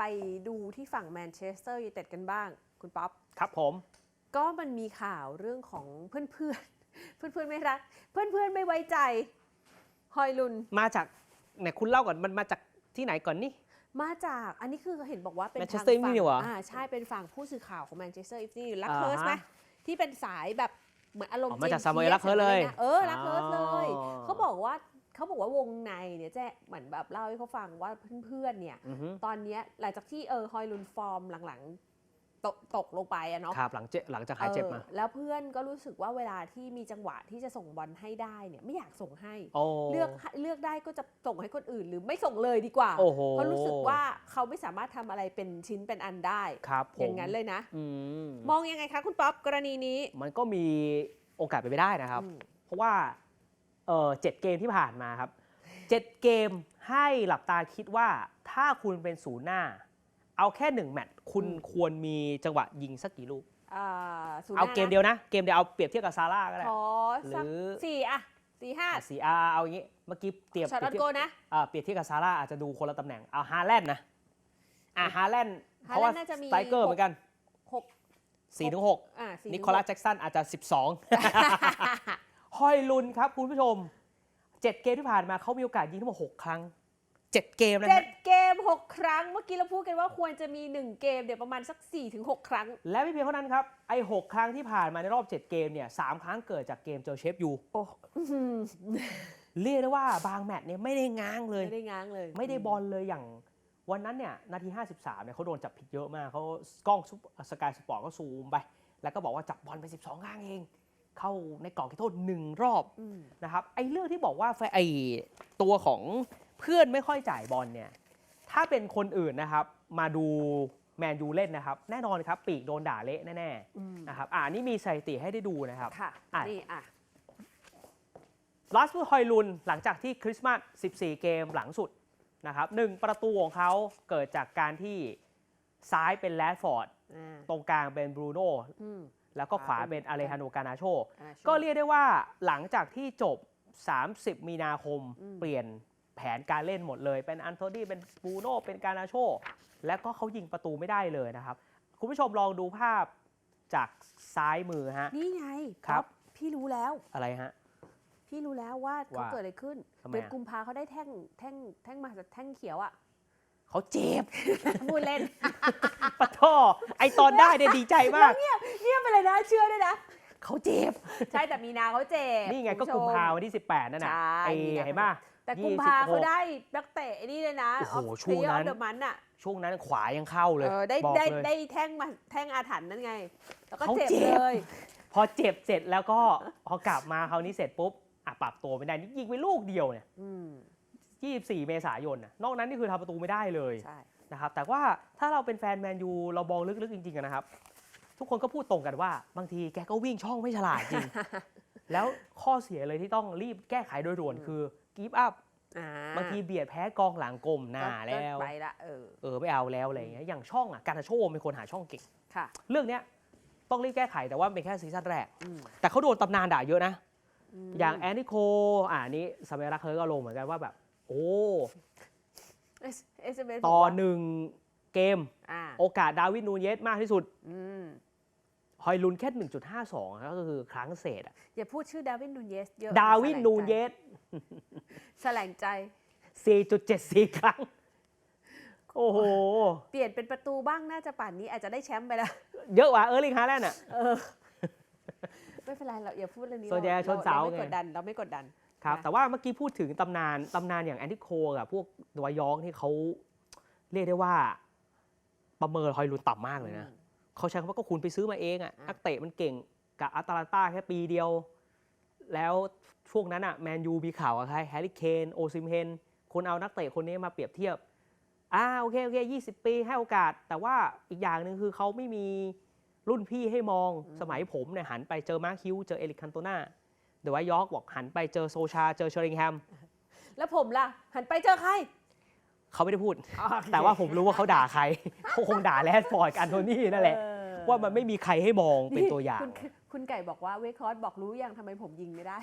ไปดูที่ฝั่งแมนเชสเตอร์ยูไนเต็ดกันบ้าง คุณป๊อปครับผม ก็มันมีข่าวเรื่องของเพื่อนเพื่อนๆเพื่อนเพื่อนๆไม่รัก เพื่อนเพื่อนๆไม่ไว้ใจ ฮอยลุน มาจากเนี่ยคุณเล่าก่อนมันมาจากที่ไหนก่อนนี่ มาจากอันนี้คือเห็นบอกว่าเป็น Manchester ทางฝั่ง Evening เหรออ่าใช่เป็นฝั่งผู้สื่อข่าวของแมนเชสเตอร์อีฟนี่ลักอ่าเคิร์สไหมฮะที่เป็นสายแบบเหมือนอารมณ์อ๋อมาจากจซามูเอลทีลักเคิร์สเลยนะเออลักเคิร์สเลย อ๋อ เขาบอกว่า เขาบอกว่าวงในเนี่ยแจ้เหมือนแบบเล่าให้เขาฟังว่าเพื่อนๆเนี่ย อือฮึตอนเนี้ยหลังจากที่เออฮอยลุนฟอร์มหลังๆ ตกตกลงไปอะเนาะ ครับหลังเจหลังจากหายเจ็บมา ออแล้วเพื่อนก็รู้สึกว่าเวลาที่มีจังหวะที่จะส่งบอลให้ได้เนี่ยไม่อยากส่งให้ โอ้ เลือกให้เลือกได้ก็จะส่งให้คนอื่นหรือไม่ส่งเลยดีกว่า โอ้โห เพราะรู้สึกว่าเขาไม่สามารถทำอะไรเป็นชิ้นเป็นอันได้ ครับผมอย่างนั้นเลยนะ อืมมองยังไงคะคุณป๊อปกรณีนี้มันก็มีโอกาสไปนไปได้นะครับ อืมเพราะว่า เออเจ็ดเกมที่ผ่านมาครับเจ็ดเกมให้หลับตาคิดว่าถ้าคุณเป็นศูนย์หน้า เอาแค่หนึ่งแมตช์คุณควรมีจังหวะยิงสักกี่ลูกอ่าศูนย์เอาหน้เกมเดียวนะ เกมเดียวเอาเปรียบเทียบกับซาร่าก็ได้ ขอหสักรือ สี่อะสี่ห้าสีอาเอาอย่างงี้เมื่อกี้เตรียมช็อตเปอรีอยนบโกเทียบนะ อ่าเปรียบเทียบกับซาร่าอาจจะดูคนละตำแหน่งเอาฮาแลนด์นะอ่าฮาแลนด์ฮาเพราะแลว่านด์น่าจะมี สไตรเกอร์เหมือนกันหก4ถึง6อ่าสี่นิโคลัสแจ็กสันอาจจะ 12 ฮ อยลุนครับคุณผู้ชม 7 เกมที่ผ่านมาเขามีโอกาสยิงทั้งหมด6ครั้ง 7 เกมนะเจ็ฮะดเกมหกครั้ง เมื่อกี้เราพูดกันว่าควรจะมีหนึ่งเกมเดี๋ยวประมาณสักสี่ถึงหกครั้ง และไม่เพียงเท่านั้นครับไอ้6ครั้งที่ผ่านมาในรอบ 7 เกมเนี่ยสครั้งเกิดจากเกมเจอเชฟยูโอ้อื้อหือเรียกได้ว่าบางแมตช์เนี่ยไม่ได้ง้างเลย ไม่ได้ง้างเลยไม่ได้บอลเลยอย่างวันนั้นเนี่ยนาที 53เนี่ยเขาโดนจับผิดเยอะมากเขากล้องสกายสปอร์ตก็ซูมไป แล้วก็บอกว่าจับบอลไป 12ครั้งเอง เข้าในกรอบเขตโทษหนึ่งรอบอืมนะครับไอ้เรื่องที่บอกว่าแฟไอ้ตัวของเพื่อนไม่ค่อยจ่ายบอลเนี่ยถ้าเป็นคนอื่นนะครับ มาดูแมนยูเล่นนะครับ แน่นอนครับ ปีกโดนด่าเละแน่อืมๆนะครับอ่านี่มีสถิติให้ได้ดูนะครับค่ะอะนี่อะลาสบูฮอยลุนหลังจากที่คริสต์มาส 14 เกมหลังสุดนะครับหนึ่งประตูของเขาเกิดจากการที่ซ้ายเป็นแรดฟอร์ดอ่าตรงกลางเป็นบรูโน่อืม แล้วก็ขวาขวาเป็เป็นนอเลฮานโดกานาโชอ่าก็เรียกได้ว่าหลังจากที่จบ 30 มีนาคมอืมเปลี่ยนแผนการเล่นหมดเลย เป็นอันโทนี่เป็นบรูโน่เป็นกานาโช แล้วก็เขายิงประตูไม่ได้เลยนะครับ คุณผู้ชมลองดูภาพจากซ้ายมือฮะ นี่ไงครับป๊อปพี่รู้แล้วอะไรฮะ พี่รู้แล้วว่าเขาว่าเกิดอะไรขึ้นทำไมเดือนอะกุมภาเขาได้แท่งแท่งแท่งมาจากแท่งเขียวอะเขาเจ็บพูดเล่นปะท่อไอตอนได้เนี่ยดีใจมากเงีย บไปเลยนะ เชื่อด้วยนะเขาเจ็บ ใช่แต่มีนาเขาเจ็บนี่ไงก็คุณกุมผู้ชภาวันที่ 18 นั่นน่ะใช่ไอมีนาเห็นป่ะแต่กุมภา26เขาได้นักเตะนี่เลยนะโอ้โหช่วงนั้นเดอะมันอะช่วงนั้นขวายังเข้าเลยเออได้บอกได้เลยได้แท่งมาแท่งอาถรรพ์นั่นไง แล้วก็เขาเจ็บเจ็บเลย พอเจ็บเสร็จแล้วก็พอกลับมาคราวนี้เสร็จปุ๊บอะปรับตัวไม่ได้นี่ยิงไปลูกเดียวเนี่ยอืม24เมษายนน่ะนอกนั้นนี่คือทำประตูไม่ได้เลยใช่นะครับแต่ว่าถ้าเราเป็นแฟนแมนยูเรามองลึกๆจริงๆอะนะครับ ทุกคนก็พูดตรงกันว่า บางทีแกก็วิ่งช่องไม่ฉลาดจริง แล้วข้อเสียเลยที่ต้องรีบแก้ไขโดยด่วนอืมคือกีฟอัพอ่าบางทีเบียดแพ้กองหลังกลมหน้าก็แล้วก็ไปละเออเออไม่เอาแล้วอะไรอย่างเงี้ยอย่างช่องอะการนาโชเป็นคนหาช่องเก่งค่ะเรื่องเนี้ยต้องรีบแก้ไขแต่ว่าเป็นแค่ซีซั่นแรกอืมแต่เขาโดนตำนานด่าเยอะนะมอย่างแอนนิโคอ่านี้สมัยรักเธอก็ลงเหมือนกันว่าแบบ โอ้เอสเอสเอ็มเอสต่อหนึ่งเกมอ่าโอกาสดาวิดนูเยสมากที่สุดอืม ฮอยลุนแค่ 1.52ก็คือครั้งเศษอะอย่าพูดชื่อดาวินนูเยสเยอะดาวิดนูเยส แสลงใจ 4.74 ครั้ง โอ้โห เปลี่ยนเป็นประตูบ้างน่าจะป่านนี้อาจจะได้แชมป์ไปแล้ว เยอะกว่าเออร์ลิงฮาแลนด์อะเออ ไม่เป็นไรเราอย่าพูดเรื่องนี้ส่วนใหญ่รชนเสารไม่ไง กดดันเราไม่กดดัน ครับ นะแต่ว่าเมื่อกี้พูดถึงตำนานตำนานอย่างแอนติโคกับพวกตัวยอร์กที่เขาเรียกได้ว่า ประเมินฮอยลุนต่ำมากเลยนะ เขาใช้คำว่าก็คุณไปซื้อมาเองอะอะนักเตะมันเก่งกับอัตแลนตาแค่ปีเดียว แล้วช่วงนั้นอะแมนยูมีข่าวกับใครแฮร์รี่เคนโอซิมเฮนคนเอานักเตะคนนี้มาเปรียบเทียบอ่าโอเคโอเค20ปีให้โอกาส แต่ว่าอีกอย่างหนึ่งคือเขาไม่มีรุ่นพี่ให้มองอืมสมัยผมเนี่ยหันไปเจอมาร์คคิวเจอเอริกคันโตนาเดี๋ยวว่ายอร์กบอกหันไปเจอโซชาเจอเชอริงแฮมแล้วผมล่ะ หันไปเจอใคร เขาไม่ได้พูด แต่ว่าผมรู้ว่าเขาด่าใครเขาคงด่าแรดฟอร์ดกับอันโทนี่นั่นแหละเออว่ามันไม่มีใครให้มองเป็นตัวอย่าง คุณคุณไก่บอกว่าเวคคอร์สบอกรู้ยังทำไมผมยิงไม่ได้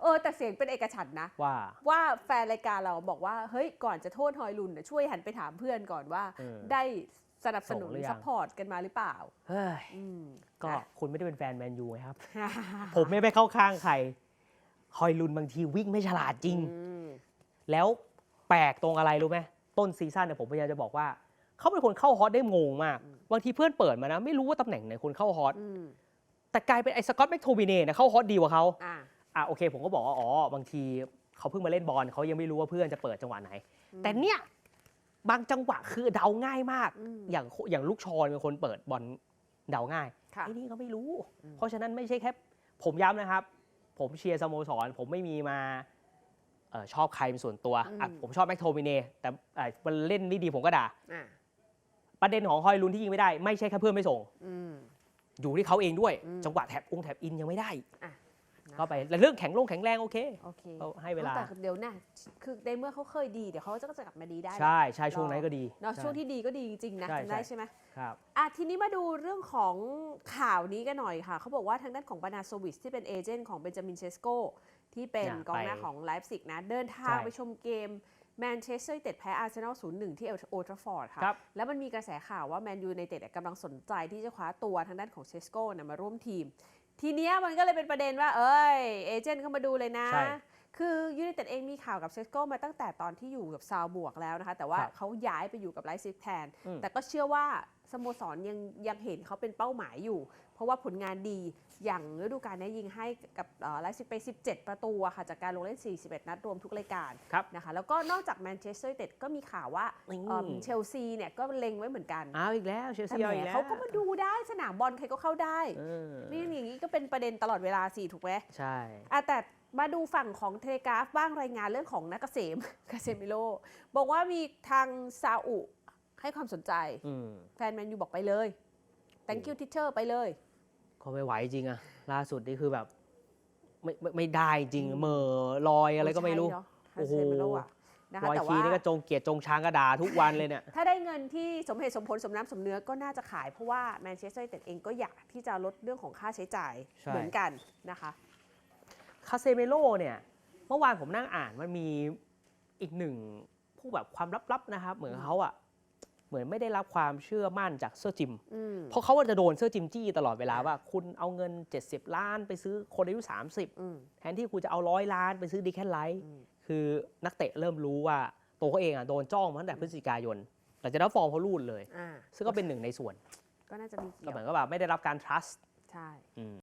เออแต่เสียงเป็นเอกฉันท์นะ ว่า ว่าแฟนรายการเราบอกว่า เฮ้ย ก่อนจะโทษฮอยลุนน่ะช่วยหันไปถามเพื่อนก่อนว่า เออ ได้สนับสนุนส่งหรือยังซัพพอร์ตกันมาหรือเปล่า เฮ้ยอืมก็นะ คุณไม่ได้เป็นแฟนแมนยูไงครับ ผมไม่ไปเข้าข้างใครฮอยลุนบางทีวิ่งไม่ฉลาดจริง อืมแล้ว แปลกตรงอะไรรู้ไหมต้นซีซั่นเนี่ยผมพยายามจะบอกว่า เขาเป็นคนเข้าฮอตได้งงมากบางทีเพื่อนเปิดมานะ ไม่รู้ว่าตำแหน่งไหนคนเข้าฮอตอืมแต่กลายเป็นไอ้สกอตแมคโทมิเน่เนี่ยเข้าฮอตดีกว่าเขาอะอะโอเค ผมก็บอกว่าอ๋อบางทีเขาเพิ่งมาเล่นบอลเขายังไม่รู้ว่าเพื่อนจะเปิดจังหวะไหน แต่เนี่ยบางจังหวะคือเดาง่ายมากอืมอย่างอย่างลูกชอนเป็นคนเปิดบอลเดาง่ายค่ะไอ้นี่เขาไม่รู้อืมเพราะฉะนั้นไม่ใช่แค่ ผมย้ำนะครับ ผมเชียร์สโมสร ผมไม่มีมา เออชอบใครเป็นส่วนตัวอะผมชอบแม็กโทมิเน่แต่เอ่อมันเล่นไม่ดีผมก็ด่า อะประเด็นของฮอยลุนที่ยิงไม่ได้ไม่ใช่แค่เพื่อนไม่ส่ง อืม อยู่ที่เขาเองด้วย อืมจังหวะแท็บองแท็บอินยังไม่ได้อะ ก็ไปแล้วเรื่องแข็งลงแข็งแรงโอเคโอเคเขาให้เวลา แต่เดี๋ยวนะคือในเมื่อเขาเคยดีเดี๋ยวเขาจะกลับมาดีได้นะ ใช่ใช่ช่วงนั้นก็ดี เนาะใช่วงที่ดีก็ดีจริง ๆ นะใช่จำได้ใช่ ใช่ไหมครับ อะทีนี้มาดูเรื่องของข่าวนี้กันหน่อยค่ะ เขาบอกว่าทางด้านของบานาโซวิชที่เป็นเอเจนต์ของเบนจามินเชสโก ที่เป็นน่ะกองหน้าไปของไลฟ์ซิกนะ เดินทางใช่ไปชมเกมแมนเชสเตอร์ยูไนเต็ดแพ้อาร์เซนอล 0-1 ที่โอทราฟอร์ดค่ะครับแล้วมันมีกระแสข่าวว่าแมนยูไนเต็ดกำลังสนใจที่จะคว้าตัวทางด้านของเชสโกนะมาร่วมทีม ทีเนี้ยมันก็เลยเป็นประเด็นว่า เอ้ย เอเจนต์เข้ามาดูเลยนะใช่ คือยูไนเต็ดเองมีข่าวกับเชสโกมาตั้งแต่ตอนที่อยู่กับซาวบวกแล้วนะคะ แต่ว่าครับเขาย้ายไปอยู่กับไลฟ์ซิกแทนอืมแต่ก็เชื่อว่าสโมสรยังยังเห็นเขาเป็นเป้าหมายอยู่ เพราะว่าผลงานดีอย่างฤดูกาลนี้ยิงให้กับไลฟ์ซิกไป 17 ประตูอะค่ะจากการลงเล่น 41 นัดรวมทุกรายการครับนะคะแล้วก็นอกจากแมนเชสเตอร์ยูไนเต็ดก็มีข่าวว่านี่เอิ่มเชลซีเนี่ยก็เล็งไว้เหมือนกันเอาอีกแล้วเชลแต่ซีแหเอาอีกมแล้วเขาก็มาดูได้สนามบอลใครก็เข้าได้เออไม่งั้นอย่างนี้ก็เป็นประเด็นตลอดเวลาสิถูกไหมใช่อะแต่ มาดูฝั่งของเทเลกราฟบ้างรายงานเรื่องของนักเกษมกาเซมิโล บอกว่ามีทางซาอุให้ความสนใจอืมแฟนแมนยูบอกไปเลย thank you teacher ไปเลย ก็ไม่ไหวจริงอะล่าสุดนี่คือแบบ ไม่ไม่ไม่ได้จริงเหม่อลอยอะไรก็ไม่รู้ใช่เนอะโอ้โหคาเซมิโลอะนะคะลอยแต่คีว่านี่ก็จงเกียรติจงช้างกระดาทุกวันเลยเนี่ย ถ้าได้เงินที่สมเหตุสมผลสมน้ำสมเนื้อก็น่าจะขายเพราะว่าแมนเชสเตอร์ยูไนเต็ดเองก็อยากที่จะลดเรื่องของค่าใช้จ่ายใช่เหมือนกันนะคะ คาเซเมโลเนี่ยเมื่อวานผมนั่งอ่านมันมีอีกหนึ่งผู้แบบความลับๆนะครับ เหมือนเขาอะเหมือนไม่ได้รับความเชื่อมั่นจากเสื้อจิมอืมเพราะเขาว่าจะโดนเสื้อจิมจี้ตลอดเวลาว่า คุณเอาเงิน 70 ล้านไปซื้อคนอายุ 30อืมแทนที่คุณจะเอาร้อยล้านไปซื้อดีแค่ไลท์อืมคือนักเตะเริ่มรู้ว่าตัวเขาเองอะโดนจ้องมาตั้งแต่พฤศจิกายนหลังจากนั้นฟอร์มเขารูดเลยอ่าซึ่งก็เป็นหนึ่งในส่วน ก็น่าจะมีก็เกี่ยวเหมือนกับแบบไม่ได้รับการ trust ใช่อืม